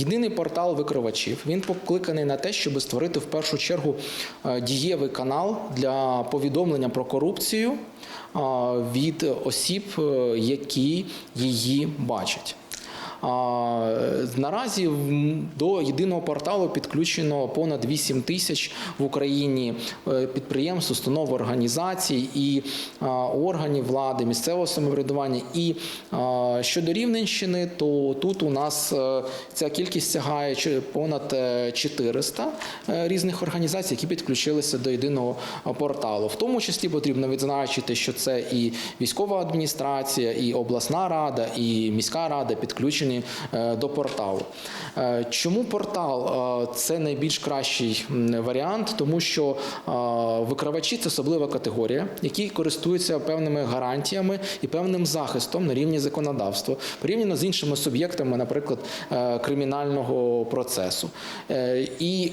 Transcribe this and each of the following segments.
Єдиний портал викривачів він покликаний на те, щоб створити в першу чергу е, дієвий канал для повідомлення про корупцію е, від осіб, е, які її бачать. Наразі до єдиного порталу підключено понад 8 тисяч в Україні е, підприємств, установ, організацій і органів влади, місцевого самоврядування. І щодо Рівненщини, то тут у нас е, ця кількість сягає понад е, 400 е, різних організацій, які підключилися до єдиного порталу. В тому числі потрібно відзначити, що це і військова адміністрація, і обласна рада, і міська рада підключені е, до порталу. Е, Чому портал Е, це найбільш кращий варіант, тому що викривачі це особлива категорія, які користуються певними гарантіями і певним захистом на рівні законодавства, порівняно з іншими суб'єктами, наприклад, кримінального процесу. І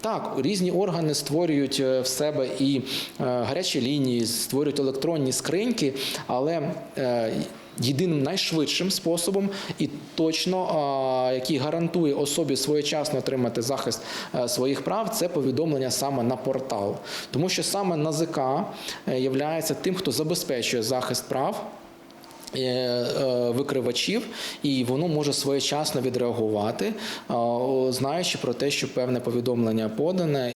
так, різні органи створюють е, в себе і е, гарячі лінії, створюють електронні скриньки, але е, єдиним найшвидшим способом і точно, який гарантує особі своєчасно отримати захист своїх прав, це повідомлення саме на портал. Тому що саме НАЗК являється тим, хто забезпечує захист прав викривачів, і воно може своєчасно відреагувати, е, знаючи про те, що певне повідомлення подане.